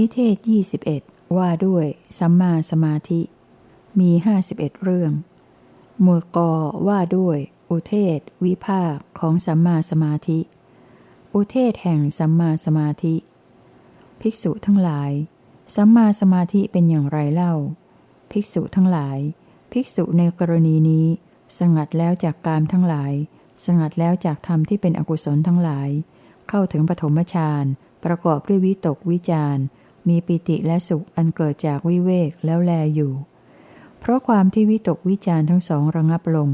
นิเทศ 21 ว่าด้วย สัมมาสมาธิ มี 51 เรื่อง หมวดกอว่าด้วย อุเทศ วิภาคของสัมมาสมาธิ อุเทศแห่งสัมมาสมาธิ ภิกษุทั้งหลาย สัมมาสมาธิเป็นอย่างไรเล่า ภิกษุทั้งหลาย ภิกษุในกรณีนี้ สงัดแล้วจากกามทั้งหลาย สงัดแล้วจากธรรมที่เป็นอกุศลทั้งหลาย เข้าถึงปฐมฌานประกอบด้วยวิตกวิจาร มีปิติและสุขอันเกิดจากวิเวกแล้วแลอยู่ เพราะความที่วิตกวิจารทั้งสองระงับลง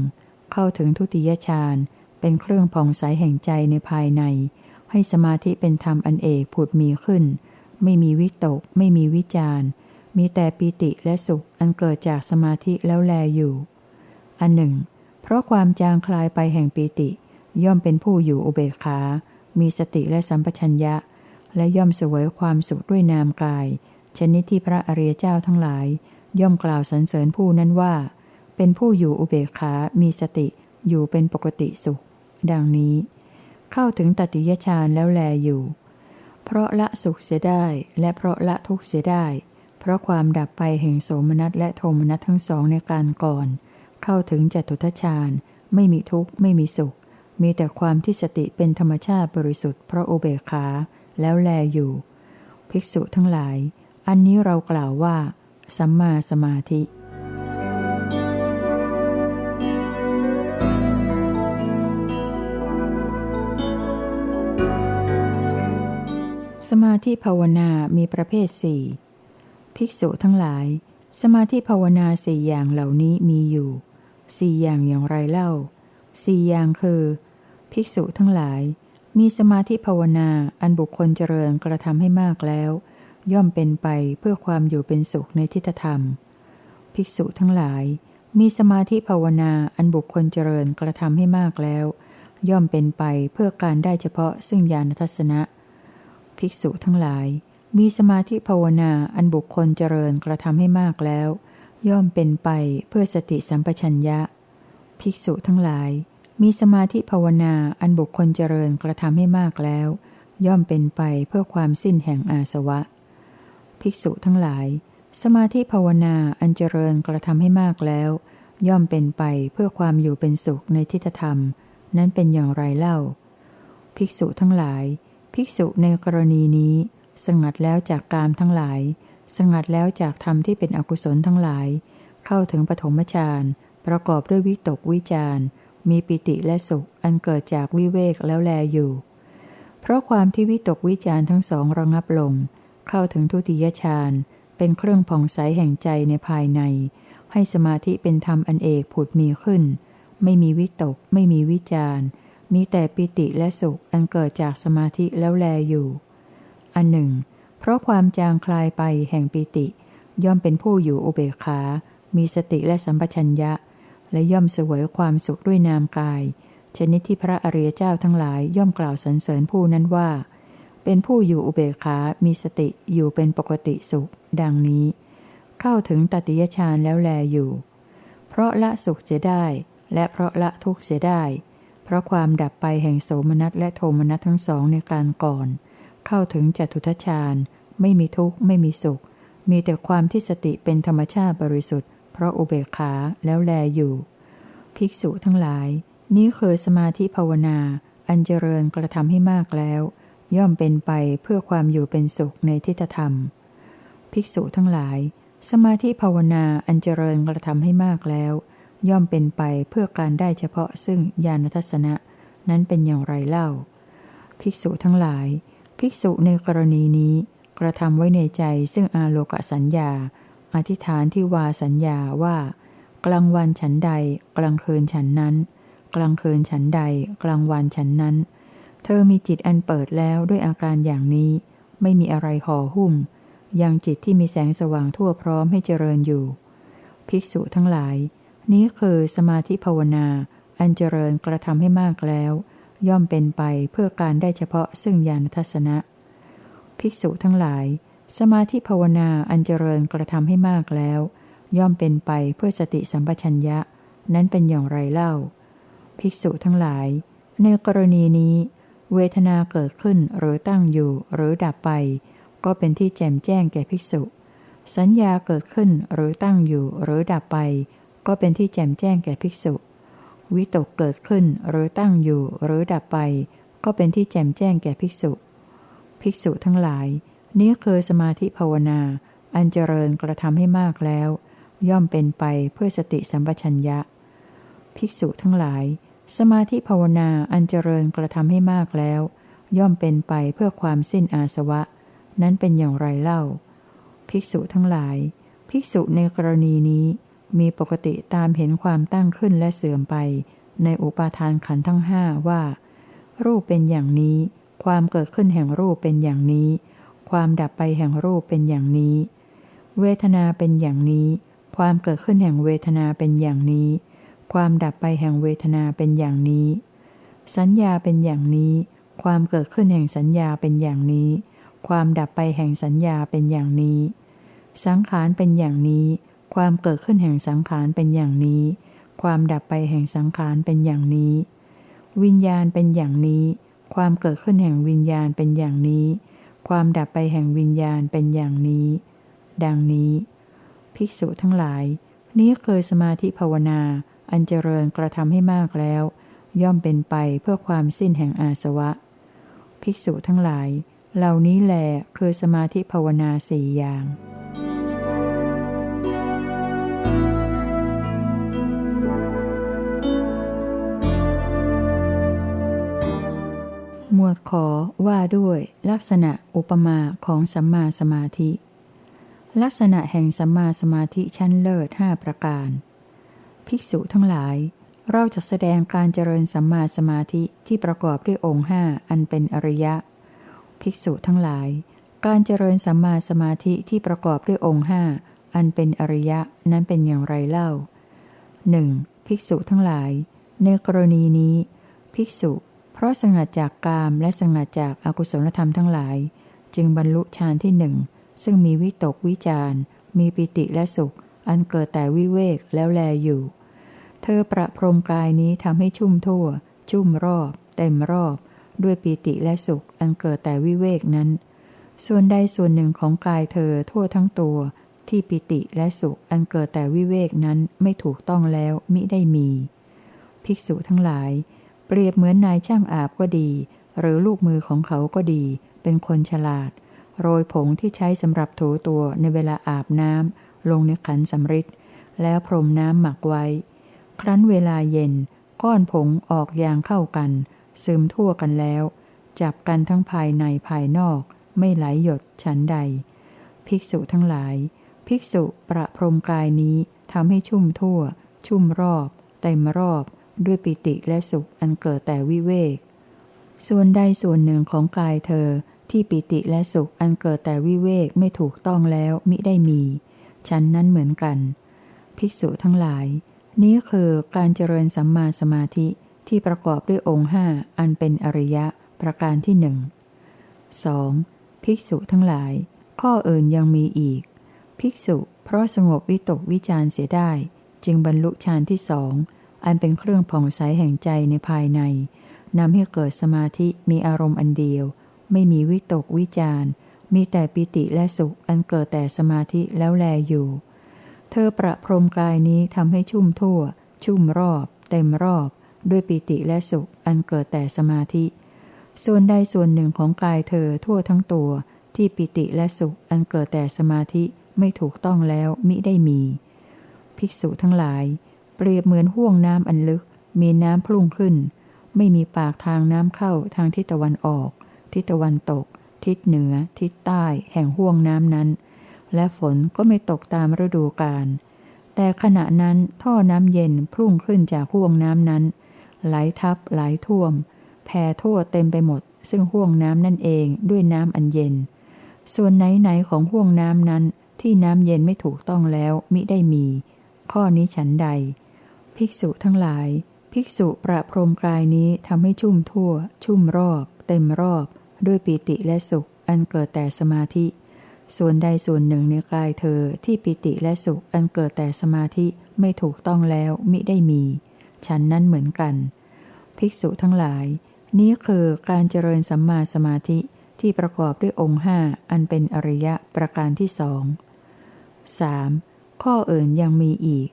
เข้าถึงทุติยฌานเป็นเครื่องผ่องใสแห่งใจในภายใน ให้สมาธิเป็นธรรมอันเอกผุดมีขึ้น ไม่มีวิตก ไม่มีวิจารมีแต่ปิติและสุขอันเกิดจากสมาธิแล้วแลอยู่ อันหนึ่ง เพราะความจางคลายไปแห่งปิติ ย่อมเป็นผู้อยู่อุเบกขา มีสติและสัมปชัญญะ และย่อมเสวยความสุขด้วยนามกาย ชนิดที่พระอริยเจ้าทั้งหลาย ย่อมกล่าวสรรเสริญผู้นั้นว่า เป็นผู้อยู่อุเบกขา มีสติ อยู่เป็นปกติสุข ดังนี้ เข้าถึงตติยฌานแล้วแลอยู่ เพราะละสุขเสียได้ และเพราะละทุกข์เสียได้ เพราะความดับไปแห่งโสมนัสและโทมนัสทั้งสองในการก่อน เข้าถึงจตุทชาญไม่มีทุกข์ไม่มีสุข มีแต่ความที่สติเป็นธรรมชาติบริสุทธิ์เพราะอุเบกขา แล้วแลอยู่ ภิกษุทั้งหลาย อันนี้เรากล่าวว่า สัมมาสมาธิสมาธิภาวนามีประเภทสี่ภิกษุทั้งหลาย สมาธิภาวนาสี่อย่างเหล่านี้มีอยู่สี่อย่างอย่างไรเล่าสี่อย่างคือ ภิกษุทั้งหลาย มีสมาธิภาวนาอันบุคคลเจริญกระทำให้มากแล้ว ย่อมเป็นไปเพื่อความอยู่เป็นสุขในทิฏฐธรรม ภิกษุทั้งหลาย มีสมาธิภาวนาอันบุคคลเจริญกระทำให้มากแล้ว ย่อมเป็นไปเพื่อการได้เฉพาะซึ่งญาณทัศนะ ภิกษุทั้งหลาย มีสมาธิภาวนาอันบุคคลเจริญกระทำให้มากแล้ว ย่อมเป็นไปเพื่อสติสัมปชัญญะ ภิกษุทั้งหลาย มีสมาธิภาวนาอันบุคคลเจริญกระทำให้มากแล้ว ย่อมเป็นไปเพื่อความสิ้นแห่งอาสวะ ภิกษุทั้งหลาย สมาธิภาวนาอันเจริญกระทำให้มากแล้ว ย่อมเป็นไปเพื่อความอยู่เป็นสุขในทิฏฐธรรม นั้นเป็นอย่างไรเล่า ภิกษุทั้งหลาย ภิกษุในกรณีนี้ สงัดแล้วจากกามทั้งหลาย สงัดแล้วจากธรรมที่เป็นอกุศลทั้งหลาย เข้าถึงปฐมฌานประกอบด้วยวิตกวิจาร มีปิติและสุขอันเกิดจากวิเวกแล้วแลอยู่ เพราะความที่วิตกวิจารทั้งสองระงับลง เข้าถึงทุติยฌานเป็นเครื่องผ่องใสแห่งใจในภายใน ให้สมาธิเป็นธรรมอันเอกผุดมีขึ้น ไม่มีวิตก ไม่มีวิจารมีแต่ปิติและสุขอันเกิดจากสมาธิแล้วแลอยู่ อันหนึ่ง เพราะความจางคลายไปแห่งปิติ ย่อมเป็นผู้อยู่อุเบกขา มีสติและสัมปชัญญะ และย่อมเสวยความสุขด้วยนามกาย ชนิดที่พระอริยเจ้าทั้งหลายย่อมกล่าวสรรเสริญผู้นั้นว่า เป็นผู้อยู่อุเบกขา มีสติอยู่เป็นปกติสุข ดังนี้ เข้าถึงตติยฌานแล้วแลอยู่ เพราะละสุขเสียได้ และเพราะละทุกข์เสียได้ เพราะความดับไปแห่งโสมนัสและโทมนัสทั้งสองในการก่อน เข้าถึงจตุทชฌาญไม่มีทุกข์ไม่มีสุข มีแต่ความที่สติเป็นธรรมชาติบริสุทธิ์ เพราะอุเบกขาแล้วแลอยู่ ภิกษุทั้งหลาย นี้เคือสมาธิภาวนา อันเจริญกระทำให้มากแล้ว ย่อมเป็นไปเพื่อความอยู่เป็นสุขในทิฏฐธรรม ภิกษุทั้งหลาย สมาธิภาวนาอันเจริญกระทำให้มากแล้ว ย่อมเป็นไปเพื่อการได้เฉพาะซึ่งญาณทัศนะ นั้นเป็นอย่างไรเล่า ภิกษุทั้งหลาย ภิกษุในกรณีนี้กระทำไว้ในใจซึ่งอาโลกสัญญา อธิษฐานที่วาสัญญาว่า กลางวันฉันใด กลางคืนฉันนั้น กลางคืนฉันใด กลางวันฉันนั้น เธอมีจิตอันเปิดแล้วด้วยอาการอย่างนี้ ไม่มีอะไรห่อหุ้ม ยังจิตที่มีแสงสว่างทั่วพร้อมให้เจริญอยู่ ภิกษุทั้งหลาย นี้คือสมาธิภาวนา อันเจริญกระทำให้มากแล้ว ย่อมเป็นไปเพื่อการได้เฉพาะซึ่งญาณทัศนะ ภิกษุทั้งหลาย สมาธิภาวนาอันเจริญกระทำให้มากแล้ว ย่อมเป็นไปเพื่อสติสัมปชัญญะ นั้นเป็นอย่างไรเล่า ภิกษุทั้งหลาย ในกรณีนี้ เวทนาเกิดขึ้นหรือตั้งอยู่หรือดับไป ก็เป็นที่แจ่มแจ้งแก่ภิกษุ สัญญาเกิดขึ้นหรือตั้งอยู่หรือดับไป ก็เป็นที่แจ่มแจ้งแก่ภิกษุ วิตกเกิดขึ้นหรือตั้งอยู่หรือดับไป ก็เป็นที่แจ่มแจ้งแก่ภิกษุ ภิกษุทั้งหลาย นี้คือสมาธิภาวนา อันเจริญกระทำให้มากแล้ว ย่อมเป็นไปเพื่อสติสัมปชัญญะ ภิกษุทั้งหลาย สมาธิภาวนาอันเจริญกระทำให้มากแล้ว ย่อมเป็นไปเพื่อความสิ้นอาสวะ นั้นเป็นอย่างไรเล่า ภิกษุทั้งหลาย ภิกษุในกรณีนี้มีปกติตามเห็นความตั้งขึ้นและเสื่อมไป ในอุปาทานขันทั้งห้าว่า รูปเป็นอย่างนี้ ความเกิดขึ้นแห่งรูปเป็นอย่างนี้ ความดับไปแห่งรูปเป็นอย่างนี้ เวทนาเป็นอย่างนี้ ความเกิดขึ้นแห่งเวทนาเป็นอย่างนี้ ความดับไปแห่งเวทนาเป็นอย่างนี้ สัญญาเป็นอย่างนี้ ความเกิดขึ้นแห่งสัญญาเป็นอย่างนี้ ความดับไปแห่งสัญญาเป็นอย่างนี้ สังขารเป็นอย่างนี้ ความเกิดขึ้นแห่งสังขารเป็นอย่างนี้ ความดับไปแห่งสังขารเป็นอย่างนี้ วิญญาณเป็นอย่างนี้ ความเกิดขึ้นแห่งวิญญาณเป็นอย่างนี้ ความดับไปแห่งวิญญาณเป็นอย่างนี้ ดังนี้ ภิกษุทั้งหลาย นี้เคยสมาธิภาวนา อันเจริญกระทำให้มากแล้ว ย่อมเป็นไปเพื่อความสิ้นแห่งอาสวะ ภิกษุทั้งหลาย เหล่านี้แหลคือสมาธิภาวนาสี่อย่าง วดขอว่าด้วยลักษณะอุปมาของสัมมาสมาธิ ลักษณะแห่งสัมมาสมาธิชั้นเลิศห้าประการ ภิกษุทั้งหลาย เราจะแสดงการเจริญสัมมาสมาธิที่ประกอบด้วยองค์ห้าอันเป็นอริยะ ภิกษุทั้งหลาย การเจริญสัมมาสมาธิที่ประกอบด้วยองค์ห้าอันเป็นอริยะนั้นเป็นอย่างไรเล่าหนึ่งภิกษุทั้งหลาย ในกรณีนี้ ภิกษุ เพราะสงัดจากกามและสงัดจากอากุศลธรรมทั้งหลาย จึงบรรลุฌานที่หนึ่งซึ่งมีวิตกวิจารมีปิติและสุข อันเกิดแต่วิเวกแล้วแลอยู่ เธอประพรมกายนี้ทำให้ชุ่มทั่ว ชุ่มรอบ เต็มรอบ ด้วยปิติและสุข อันเกิดแต่วิเวกนั้น ส่วนใดส่วนหนึ่งของกายเธอทั่วทั้งตัว ที่ปิติและสุข อันเกิดแต่วิเวกนั้นไม่ถูกต้องแล้วมิได้มี ภิกษุทั้งหลาย เปรียบเหมือนนายช่างอาบก็ดี หรือลูกมือของเขาก็ดี เป็นคนฉลาด โรยผงที่ใช้สำหรับถูตัวในเวลาอาบน้ำลงในขันสำริดแล้วพรมน้ำหมักไว้ ครั้นเวลาเย็น ก้อนผงออกยางเข้ากัน ซึมทั่วกันแล้ว จับกันทั้งภายในภายนอก ไม่ไหลหยดฉันใด ภิกษุทั้งหลาย ภิกษุประพรมกายนี้ทำให้ชุ่มทั่ว ชุ่มรอบ เต็มรอบ ด้วยปิติและสุขอันเกิดแต่วิเวก ส่วนใดส่วนหนึ่งของกายเธอที่ปิติและสุขอันเกิดแต่วิเวกไม่ถูกต้องแล้วมิได้มีฉันนั้นเหมือนกัน ภิกษุทั้งหลาย นี้คือการเจริญสัมมาสมาธิที่ประกอบด้วยองค์ห้าอันเป็นอริยะประการที่หนึ่ง 2. ภิกษุทั้งหลาย ข้ออื่นยังมีอีก ภิกษุเพราะสงบวิตกวิจารเสียได้ จึงบรรลุฌานที่สอง อันเป็นเครื่องผ่องใสแห่งใจในภายในนำให้เกิดสมาธิมีอารมณ์อันเดียว ไม่มีวิตกวิจารมีแต่ปิติและสุขอันเกิดแต่สมาธิแล้วแลอยู่ เธอประพรมกายนี้ทำให้ชุ่มทั่ว ชุ่มรอบ เต็มรอบ ด้วยปิติและสุขอันเกิดแต่สมาธิ ส่วนใดส่วนหนึ่งของกายเธอทั่วทั้งตัว ที่ปิติและสุขอันเกิดแต่สมาธิไม่ถูกต้องแล้วมิได้มี ภิกษุทั้งหลาย เปรียบเหมือนห่วงน้ำอันลึก มีน้ำพุ่งขึ้น ไม่มีปากทางน้ำเข้าทางทิศตะวันออก ทิศตะวันตก ทิศเหนือ ทิศใต้ แห่งห่วงน้ำนั้น และฝนก็ไม่ตกตามฤดูกาลแต่ขณะนั้นท่อน้ำเย็นพุ่งขึ้นจากห่วงน้ำนั้น ไหลทับไหลท่วมแผ่ทั่วเต็มไปหมด ซึ่งห่วงน้ำนั่นเองด้วยน้ำอันเย็น ส่วนไหนๆของห่วงน้ำนั้นที่น้ำเย็นไม่ถูกต้องแล้วมิได้มี ข้อนี้ฉันใด ภิกษุทั้งหลาย ภิกษุประพรมกายนี้ทำให้ชุ่มทั่ว ชุ่มรอบ เต็มรอบ ด้วยปีติและสุข อันเกิดแต่สมาธิ ส่วนใดส่วนหนึ่งในกายเธอที่ปิติและสุข อันเกิดแต่สมาธิไม่ถูกต้องแล้วมิได้มี ฉันนั้นเหมือนกัน ภิกษุทั้งหลาย นี้คือการเจริญสัมมาสมาธิที่ประกอบด้วยองค์ห้าอันเป็นอริยะประการที่สอง 3. ข้ออื่นยังมีอีก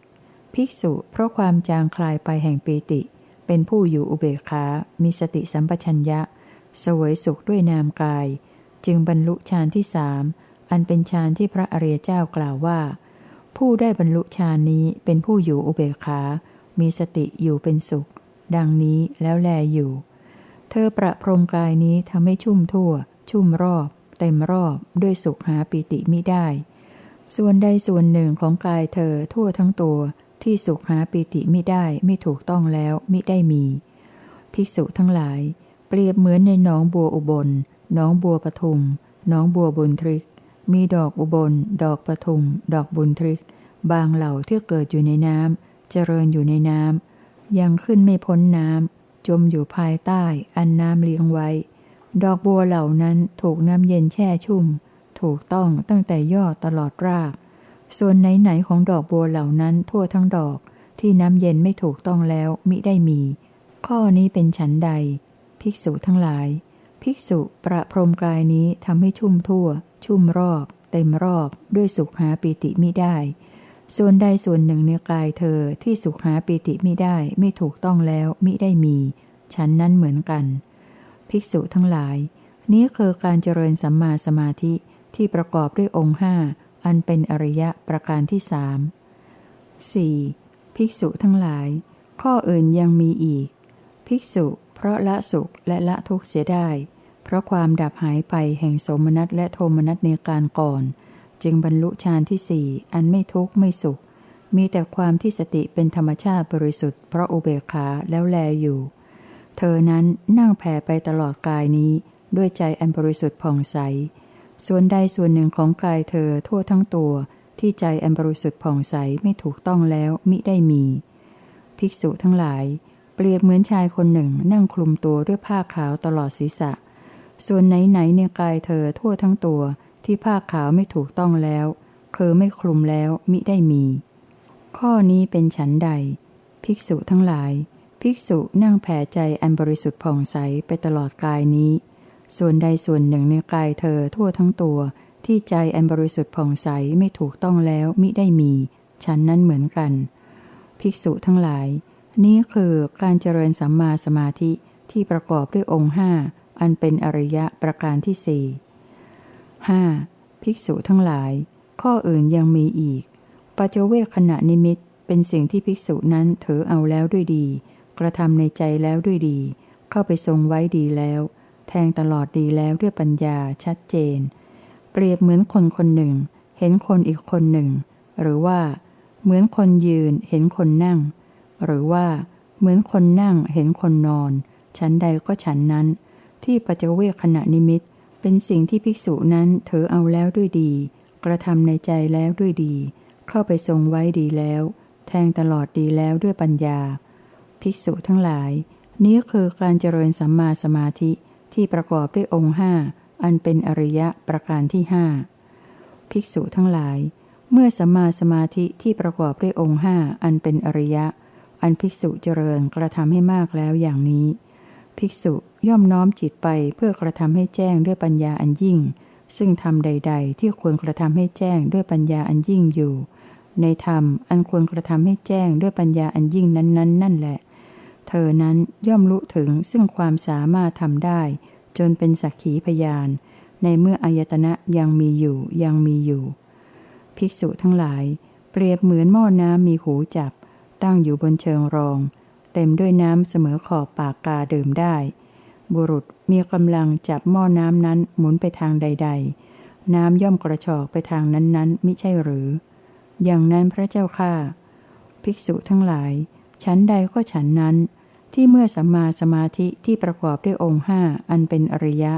ภิกษุเพราะความจางคลายไปแห่งปีติ เป็นผู้อยู่อุเบกขา มีสติสัมปชัญญะ สวยสุขด้วยนามกาย จึงบรรลุฌานที่สามอันเป็นฌานที่พระอริยเจ้ากล่าวว่า ผู้ได้บรรลุฌานนี้เป็นผู้อยู่อุเบกขา มีสติอยู่เป็นสุข ดังนี้แล้วแลอยู่ เธอประพรมกายนี้ทำให้ชุ่มทั่ว ชุ่มรอบ เต็มรอบด้วยสุขหาปิติมิได้ ส่วนใดส่วนหนึ่งของกายเธอทั่วทั้งตัว ที่สุขหาปิติไมิได้ไม่ถูกต้องแล้วมิได้มี ภิกษุทั้งหลาย เปรียบเหมือนในหนองบัวอุบลหนองบัวปทุมหนองบัวบุญทริก มีดอกอุบล ดอกปทุม ดอกบุญทริก บางเหล่าที่เกิดอยู่ในน้ำเจริญอยู่ในน้ำยังขึ้นไม่พ้นน้ำจมอยู่ภายใต้อันน้ำเลี้ยงไว้ ดอกบัวเหล่านั้นถูกน้ำเย็นแช่ชุ่ม ถูกต้องตั้งแต่ยอดตลอดราก ส่วนไหนๆของดอกบัวเหล่านั้นทั่วทั้งดอกที่น้ำเย็นไม่ถูกต้องแล้วมิได้มี ข้อนี้เป็นฉันใด ภิกษุทั้งหลาย ภิกษุประพรมกายนี้ทำให้ชุ่มทั่ว ชุ่มรอบ เต็มรอบด้วยสุขหาปิติมิได้ ส่วนใดส่วนหนึ่งในกายเธอที่สุขหาปิติมิได้ไม่ถูกต้องแล้วมิได้มี ฉันนั้นเหมือนกัน ภิกษุทั้งหลาย นี้คือการเจริญสัมมาสมาธิที่ประกอบด้วยองค์ห้า อันเป็นอริยะประการที่สาม 4. ภิกษุทั้งหลาย ข้ออื่นยังมีอีก ภิกษุเพราะละสุขและละทุกข์เสียได้ เพราะความดับหายไปแห่งสมนัตและโทมนัตในการก่อน จึงบรรลุฌานที่สี่อันไม่ทุกข์ไม่สุข มีแต่ความที่สติเป็นธรรมชาติบริสุทธิ์เพราะอุเบกขาแล้วแลอยู่ เธอนั้นนั่งแผ่ไปตลอดกายนี้ด้วยใจอันบริสุทธิ์ผ่องใส ส่วนใดส่วนหนึ่งของกายเธอทั่วทั้งตัว ที่ใจอันบริสุทธิ์ผ่องใสไม่ถูกต้องแล้วมิได้มี ภิกษุทั้งหลาย เปรียบเหมือนชายคนหนึ่งนั่งคลุมตัวด้วยผ้าขาวตลอดศีรษะ ส่วนไหนๆในกายเธอทั่วทั้งตัว ที่ผ้าขาวไม่ถูกต้องแล้วคือไม่คลุมแล้วมิได้มี ข้อนี้เป็นฉันใด ภิกษุทั้งหลาย ภิกษุนั่งแผ่ใจอันบริสุทธิ์ผ่องใสไปตลอดกายนี้ ส่วนใดส่วนหนึ่งในกายเธอทั่วทั้งตัว ที่ใจอันบริสุทธิ์ผ่องใสไม่ถูกต้องแล้วมิได้มี ฉันนั้นเหมือนกัน ภิกษุทั้งหลาย นี้คือการเจริญสัมมาสมาธิที่ประกอบด้วยองค์ห้าอันเป็นอริยะประการที่สี่ 5. ภิกษุทั้งหลาย ข้ออื่นยังมีอีก ปัจเจเวคขณะนิมิตเป็นสิ่งที่ภิกษุนั้นถือเอาแล้วด้วยดี กระทำในใจแล้วด้วยดี เข้าไปทรงไว้ดีแล้ว แทงตลอดดีแล้วด้วยปัญญาชัดเจน เปรียบเหมือนคนคนหนึ่ง เห็นคนอีกคนหนึ่ง หรือว่า เหมือนคนยืนเห็นคนนั่ง หรือว่า เหมือนคนนั่งเห็นคนนอน ชั้นใดก็ฉันนั้น ที่ปัจเจเวคขณะนิมิต เป็นสิ่งที่ภิกษุนั้นเธอเอาแล้วด้วยดี กระทำในใจแล้วด้วยดี เข้าไปทรงไว้ดีแล้ว แทงตลอดดีแล้วด้วยปัญญา ภิกษุทั้งหลาย นี้คือการเจริญสัมมาสมาธิ ที่ประกอบด้วยองค์ห้าอันเป็นอริยะประการที่ห้าภิกษุทั้งหลาย เมื่อสัมมาสมาธิที่ประกอบด้วยองค์ห้าอันเป็นอริยะ อันภิกษุเจริญกระทำให้มากแล้วอย่างนี้ ภิกษุย่อมน้อมจิตไปเพื่อกระทำให้แจ้งด้วยปัญญาอันยิ่ง ซึ่งทำใด ๆ ที่ควรกระทำให้แจ้งด้วยปัญญาอันยิ่งอยู่ ในธรรมอันควรกระทำให้แจ้งด้วยปัญญาอันยิ่งนั้นๆนั่นแหละ เธอนั้นย่อมรู้ถึงซึ่งความสามารถทำได้ จนเป็นสักขีพยาน ในเมื่ออายตนะยังมีอยู่ยังมีอยู่ ภิกษุทั้งหลาย เปรียบเหมือนหม้อน้ำมีหูจับ ตั้งอยู่บนเชิงรอง เต็มด้วยน้ำเสมอขอบปากกาดื่มได้ บุรุษมีกำลังจับหม้อน้ำนั้นหมุนไปทางใด ๆ น้ำย่อมกระชอกไปทางนั้นๆมิใช่หรือ อย่างนั้นพระเจ้าข้าภิกษุทั้งหลาย ฉันใดก็ฉันนั้น ที่เมื่อสัมมาสมาธิที่ประกอบด้วยองค์ห้าอันเป็นอริยะ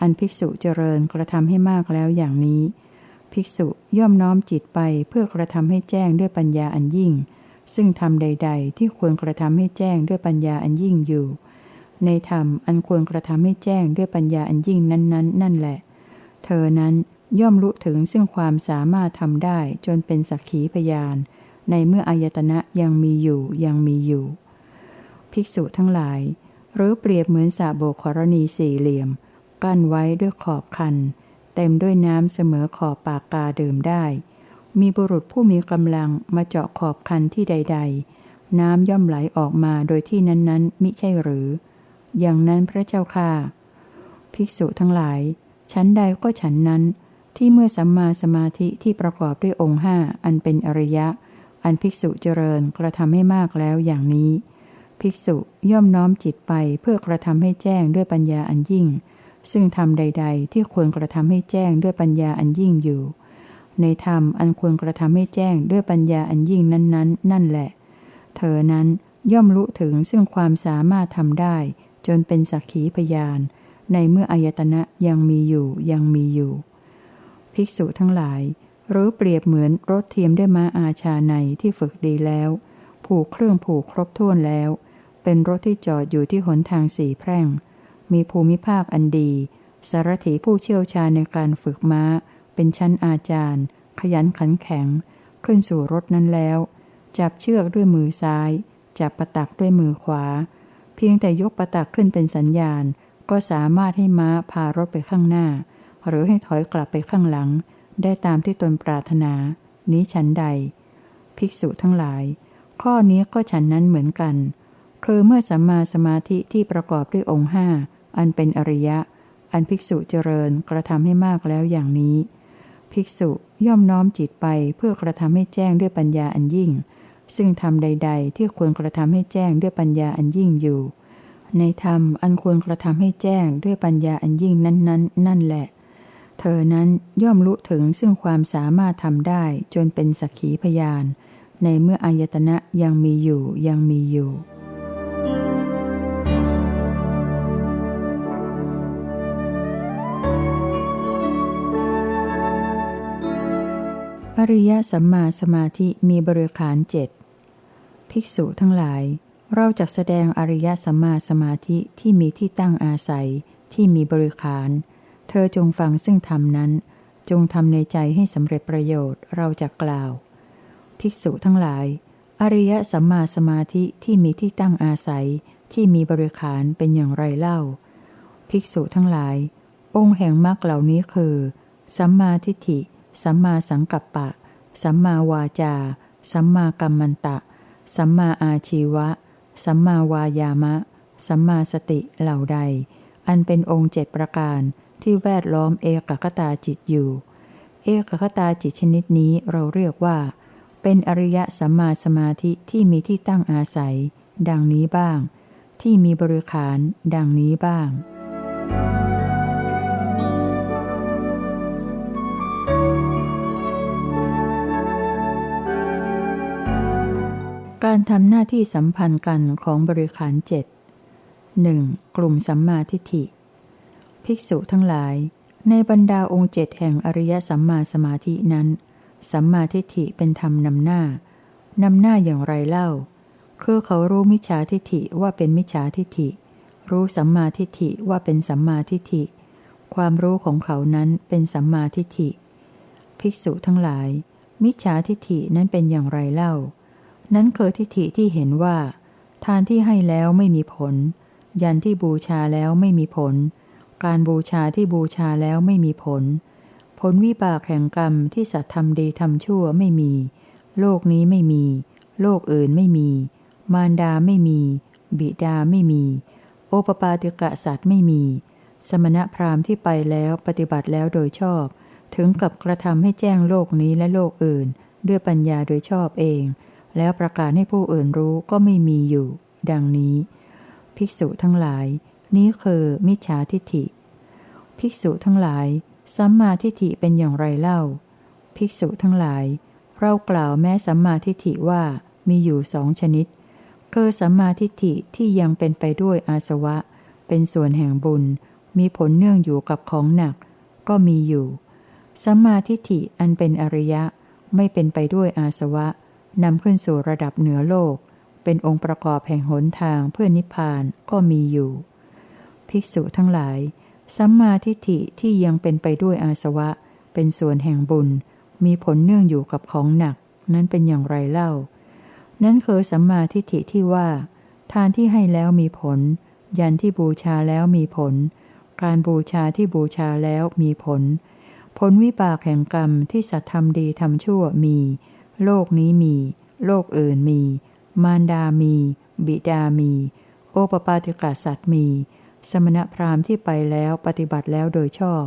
อันภิกษุเจริญกระทำให้มากแล้วอย่างนี้ ภิกษุย่อมน้อมจิตไปเพื่อกระทำให้แจ้งด้วยปัญญาอันยิ่ง ซึ่งทำใด ๆ ที่ควรกระทำให้แจ้งด้วยปัญญาอันยิ่งอยู่ ในธรรมอันควรกระทำให้แจ้งด้วยปัญญาอันยิ่งนั้นๆ นั่นแหละ เธอนั้นย่อมรู้ถึงซึ่งความสามารถทำได้จนเป็นสักขีพยาน ในเมื่ออายตนะยังมีอยู่ยังมีอยู่ ภิกษุทั้งหลาย หรือเปรียบเหมือนสาโบกรณีสี่เหลี่ยม กั้นไว้ด้วยขอบคัน เต็มด้วยน้ำเสมอขอบปากกาดื่มได้ มีบุรุษผู้มีกำลังมาเจาะขอบคันที่ใด ๆ น้ำย่อมไหลออกมาโดยที่นั้นๆ มิใช่หรือ อย่างนั้นพระเจ้าค่ะ ภิกษุทั้งหลาย ชั้นใดก็ฉันนั้นที่เมื่อสัมมาสมาธิที่ประกอบด้วยองค์ห้าอันเป็นอริยะ อันภิกษุเจริญกระทำให้มากแล้วอย่างนี้ ภิกษุย่อมน้อมจิตไปเพื่อกระทำให้แจ้งด้วยปัญญาอันยิ่ง ซึ่งทำใด ๆ ที่ควรกระทำให้แจ้งด้วยปัญญาอันยิ่งอยู่ ในธรรมอันควรกระทำให้แจ้งด้วยปัญญาอันยิ่งนั้นๆ นั่นแหละ เธอนั้นย่อมรู้ถึงซึ่งความสามารถทำได้ จนเป็นสักขีพยาน ในเมื่ออายตนะยังมีอยู่ยังมีอยู่ ภิกษุทั้งหลาย หรือเปรียบเหมือนรถเทียมด้วยม้าอาชาในที่ฝึกดีแล้ว ผูกเครื่องผูกครบถ้วนแล้ว เป็นรถที่จอดอยู่ที่หนทางสี่แพร่ง มีภูมิภาคอันดี สารถีผู้เชี่ยวชาญในการฝึกม้า เป็นชั้นอาจารย์ ขยันขันแข็ง ขึ้นสู่รถนั้นแล้ว จับเชือกด้วยมือซ้าย จับประตักด้วยมือขวา เพียงแต่ยกประตักขึ้นเป็นสัญญาณ ก็สามารถให้ม้าพารถไปข้างหน้า หรือให้ถอยกลับไปข้างหลัง ได้ตามที่ตนปรารถนา นี้ฉันใด ภิกษุทั้งหลาย ข้อนี้ก็ฉันนั้นเหมือนกัน คือเมื่อสัมมาสมาธิที่ประกอบด้วยองค์ห้าอันเป็นอริยะ อันภิกษุเจริญกระทำให้มากแล้วอย่างนี้ ภิกษุย่อมน้อมจิตไปเพื่อกระทำให้แจ้งด้วยปัญญาอันยิ่ง ซึ่งทำใด ๆ ที่ควรกระทำให้แจ้งด้วยปัญญาอันยิ่งอยู่ ในธรรมอันควรกระทำให้แจ้งด้วยปัญญาอันยิ่งนั้น ๆ นั่นแหละ เธอนั้นย่อมรู้ถึงซึ่งความสามารถทำได้จนเป็นสักขีพยาน ในเมื่ออายตนะยังมีอยู่ยังมีอยู่ อริยสัมมาสมาธิมีบริขารเจ็ดภิกษุทั้งหลาย เราจะแสดงอริยสัมมาสมาธิที่มีที่ตั้งอาศัยที่มีบริขารเเธอจงฟังซึ่งธรรมนั้น จงทำในใจให้สำเร็จประโยชน์เราจะกล่าว ภิกษุทั้งหลาย อริยสัมมาสมาธิที่มีที่ตั้งอาศัยที่มีบริขารเป็นอย่างไรเล่า ภิกษุทั้งหลาย องค์แห่งมรรคเหล่านี้คือ สัมมาทิฏฐิ สัมมาสังกัปปะ สัมมาวาจา สัมมากัมมันตะ สัมมาอาชีวะ สัมมาวายามะ สัมมาสติเหล่าใด อันเป็นองค์เจ็ดประการ ที่แวดล้อมเอกคตาจิตอยู่ เอกคตาจิตชนิดนี้เราเรียกว่า เป็นอริยสัมมาสมาธิที่มีที่ตั้งอาศัย ดังนี้บ้าง ที่มีบริขารดังนี้บ้าง การทำหน้าที่สัมพันธ์กันของบริขารเจ็ดหนึ่งกลุ่มสัมมาทิฏฐิ ภิกษุทั้งหลาย ในบรรดาองค์เจ็ดแห่งอริยสัมมาสมาธินั้น สัมมาทิฏฐิเป็นธรรมนำหน้านำหน้าอย่างไรเล่า คือเขารู้มิจฉาทิฏฐิว่าเป็นมิจฉาทิฏฐิ รู้สัมมาทิฏฐิว่าเป็นสัมมาทิฏฐิ ความรู้ของเขานั้นเป็นสัมมาทิฏฐิ ภิกษุทั้งหลาย มิจฉาทิฏฐินั้นเป็นอย่างไรเล่า นั้นคือทิฏฐิที่เห็นว่า ทานที่ให้แล้วไม่มีผล ยันที่บูชาแล้วไม่มีผล การบูชาที่บูชาแล้วไม่มีผล ผลวิบากแห่งกรรมที่สัตว์ทำดีทำชั่วไม่มี โลกนี้ไม่มี โลกอื่นไม่มี มารดาไม่มี บิดาไม่มี โอปปาติกะสัตว์ไม่มี สมณพราหมณ์ที่ไปแล้วปฏิบัติแล้วโดยชอบ ถึงกับกระทำให้แจ้งโลกนี้และโลกอื่น ด้วยปัญญาโดยชอบเอง แล้วประกาศให้ผู้อื่นรู้ก็ไม่มีอยู่ ดังนี้ ภิกษุทั้งหลาย นี้คือมิจฉาทิฏฐิ ภิกษุทั้งหลาย สัมมาทิฏฐิเป็นอย่างไรเล่า ภิกษุทั้งหลาย เรากล่าวแม้สัมมาทิฏฐิว่ามีอยู่สองชนิด คือสัมมาทิฏฐิที่ยังเป็นไปด้วยอาสวะ เป็นส่วนแห่งบุญ มีผลเนื่องอยู่กับของหนัก ก็มีอยู่ สัมมาทิฏฐิอันเป็นอริยะ ไม่เป็นไปด้วยอาสวะนำขึ้นสู่ระดับเหนือโลก เป็นองค์ประกอบแห่งหนทางเพื่อนิพพานก็มีอยู่ ภิกษุทั้งหลาย สัมมาทิฏฐิที่ยังเป็นไปด้วยอาสวะ เป็นส่วนแห่งบุญ มีผลเนื่องอยู่กับของหนัก นั้นเป็นอย่างไรเล่า นั่นคือสัมมาทิฏฐิที่ว่า ทานที่ให้แล้วมีผล ยันที่บูชาแล้วมีผล การบูชาที่บูชาแล้วมีผล ผลวิบากแห่งกรรมที่สัตว์ทำดีทำชั่วมี โลกนี้มี โลกอื่นมี มารดามี บิดามี โอปปาติกาสัตว์มี สมณพราหมณ์ที่ไปแล้วปฏิบัติแล้วโดยชอบ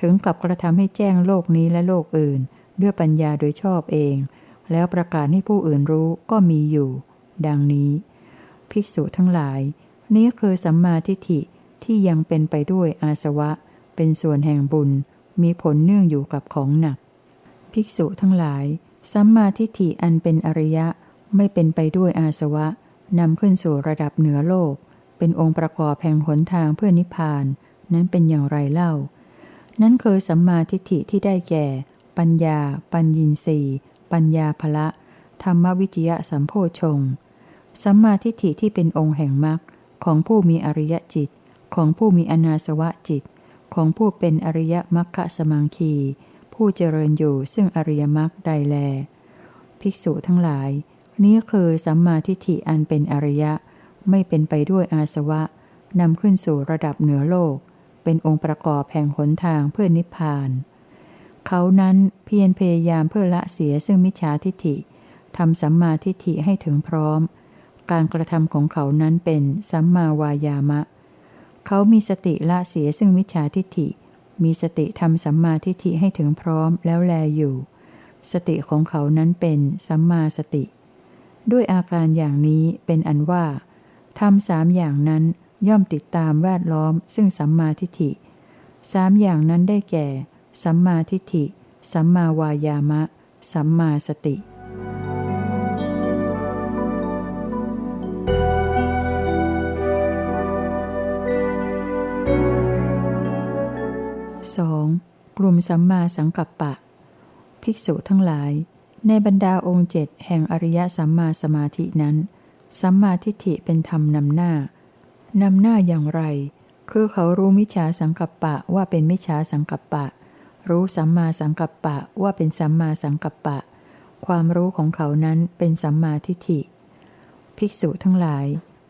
ถึงกับกระทำให้แจ้งโลกนี้และโลกอื่น ด้วยปัญญาโดยชอบเอง แล้วประกาศให้ผู้อื่นรู้ก็มีอยู่ ดังนี้ ภิกษุทั้งหลาย นี้คือสัมมาทิฏฐิที่ยังเป็นไปด้วยอาสวะ เป็นส่วนแห่งบุญ มีผลเนื่องอยู่กับของหนัก ภิกษุทั้งหลาย สัมมาทิฏฐิอันเป็นอริยะไม่เป็นไปด้วยอาสวะนำขึ้นสู่ระดับเหนือโลก เป็นองค์ประกอบแห่งหนทางเพื่อนิพพาน นั้นเป็นอย่างไรเล่า นั้นคือสัมมาทิฏฐิที่ได้แก่ ปัญญา ปัญญินสีปัญญาภละ ธรรมวิจยะสัมโพชง สัมมาทิฏฐิที่เป็นองค์แห่งมรรคของผู้มีอริยจิต ของผู้มีอนาสวะจิต ของผู้เป็นอริยมรรคสมังคี ผู้เจริญอยู่ซึ่งอริยมรรคใดแล ภิกษุทั้งหลาย นี้คือสัมมาทิฏฐิอันเป็นอริยะ ไม่เป็นไปด้วยอาสวะนำขึ้นสู่ระดับเหนือโลก เป็นองค์ประกอบแห่งหนทางเพื่อนิพพาน เขานั้นเพียรพยายามเพื่อละเสียซึ่งมิจฉาทิฏฐิทำสัมมาทิฏฐิให้ถึงพร้อม การกระทำของเขานั้นเป็นสัมมาวายามะ เขามีสติละเสียซึ่งมิจฉาทิฏฐิ มีสติทำสัมมาทิฏฐิให้ถึงพร้อมแล้วแลอยู่ สติของเขานั้นเป็นสัมมาสติ ด้วยอาการอย่างนี้เป็นอันว่า ทำสามอย่างนั้นย่อมติดตามแวดล้อมซึ่งสัมมาทิฏฐิสามอย่างนั้นได้แก่ สัมมาทิฏฐิ สัมมาวายามะ สัมมาสติ 2. กลุ่มสัมมาสังกัปปะ ภิกษุทั้งหลาย ในบรรดาองค์เจ็ดแห่งอริยสัมมาสมาธินั้น สัมมาทิฏฐิเป็นธรรมนำหน้า นำหน้าอย่างไร คือเขารู้มิจฉาสังกัปปะว่าเป็นมิจฉาสังกัปปะ รู้สัมมาสังกัปปะว่าเป็นสัมมาสังกัปปะ ความรู้ของเขานั้นเป็นสัมมาทิฏฐิ ภิกษุทั้งหลาย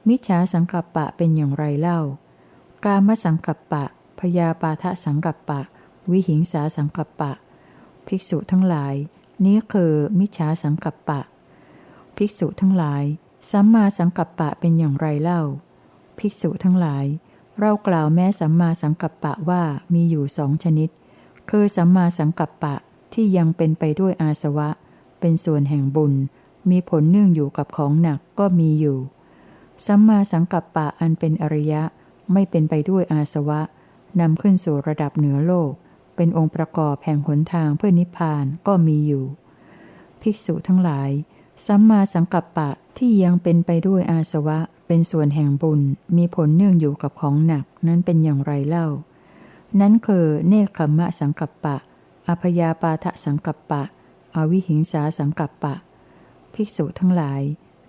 มิจฉาสังกัปปะเป็นอย่างไรเล่า กามสังกัปปะ พยาปาทะสังกัปปะ วิหิงสาสังกัปปะ ภิกษุทั้งหลาย นี้คือมิจฉาสังกัปปะ ภิกษุทั้งหลาย สัมมาสังกัปปะเป็นอย่างไรเล่า ภิกษุทั้งหลาย เรากล่าวแม้สัมมาสังกัปปะว่ามีอยู่สองชนิด คือสัมมาสังกัปปะที่ยังเป็นไปด้วยอาสวะ เป็นส่วนแห่งบุญ มีผลเนื่องอยู่กับของหนักก็มีอยู่ สัมมาสังกัปปะอันเป็นอริยะไม่เป็นไปด้วยอาสวะนำขึ้นสู่ระดับเหนือโลก เป็นองค์ประกอบแห่งหนทางเพื่อนิพพานก็มีอยู่ ภิกษุทั้งหลาย สัมมาสังกัปปะที่ยังเป็นไปด้วยอาสวะ เป็นส่วนแห่งบุญ มีผลเนื่องอยู่กับของหนักนั้นเป็นอย่างไรเล่า นั้นคือเนคขมะสังกัปปะอพยาปาทะสังกัปปะ อวิหิงสาสังกัปปะ ภิกษุทั้งหลาย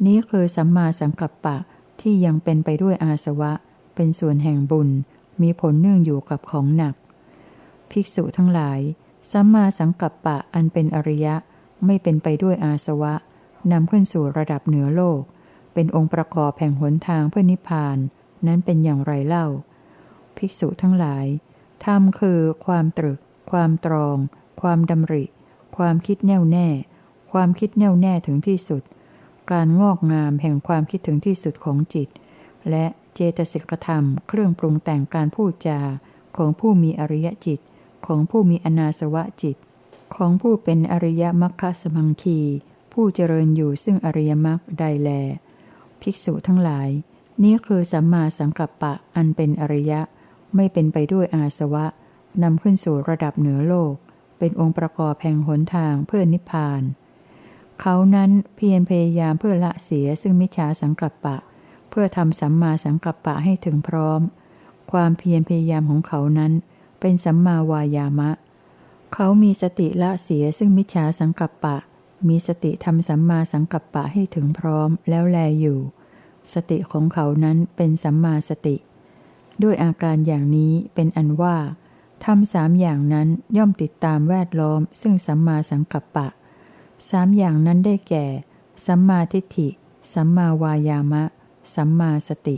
นี้คือสัมมาสังกัปปะที่ยังเป็นไปด้วยอาสวะ เป็นส่วนแห่งบุญ มีผลเนื่องอยู่กับของหนัก ภิกษุทั้งหลาย สัมมาสังกัปปะอันเป็นอริยะไม่เป็นไปด้วยอาสวะ นำขึ้นสู่ระดับเหนือโลก เป็นองค์ประกอบแห่งหนทางเพื่อนิพพาน นั้นเป็นอย่างไรเล่า ภิกษุทั้งหลายธรรมคือความตรึก ความตรอง ความดำริ ความคิดแน่วแน่ ความคิดแน่วแน่ถึงที่สุด การงอกงามแห่งความคิดถึงที่สุดของจิต และเจตสิกธรรม เครื่องปรุงแต่งการพูดจาของผู้มีอริยจิต ของผู้มีอนาสวะจิต ของผู้เป็นอริยมรรคสมังคี ผู้เจริญอยู่ซึ่งอริยมรรคใดแล ภิกษุทั้งหลาย นี้คือสัมมาสังกัปปะอันเป็นอริยะ ไม่เป็นไปด้วยอาสวะนำขึ้นสู่ระดับเหนือโลก เป็นองค์ประกอบแห่งหนทางเพื่อนิพพาน เขานั้นเพียรพยายามเพื่อละเสียซึ่งมิจฉาสังกัปปะ เพื่อทำสัมมาสังกัปปะให้ถึงพร้อม ความเพียรพยายามของเขานั้น เป็นสัมมาวายามะ เขามีสติละเสียซึ่งมิจฉาสังกัปปะ มีสติทำสัมมาสังกัปปะให้ถึงพร้อมแล้วแลอยู่ สติของเขานั้นเป็นสัมมาสติ ด้วยอาการอย่างนี้เป็นอันว่าทำสามอย่างนั้นย่อมติดตามแวดล้อม ซึ่งสัมมาสังกัปปะสามอย่างนั้นได้แก่ สัมมาทิฏฐิ สัมมาวายามะ สัมมาสติ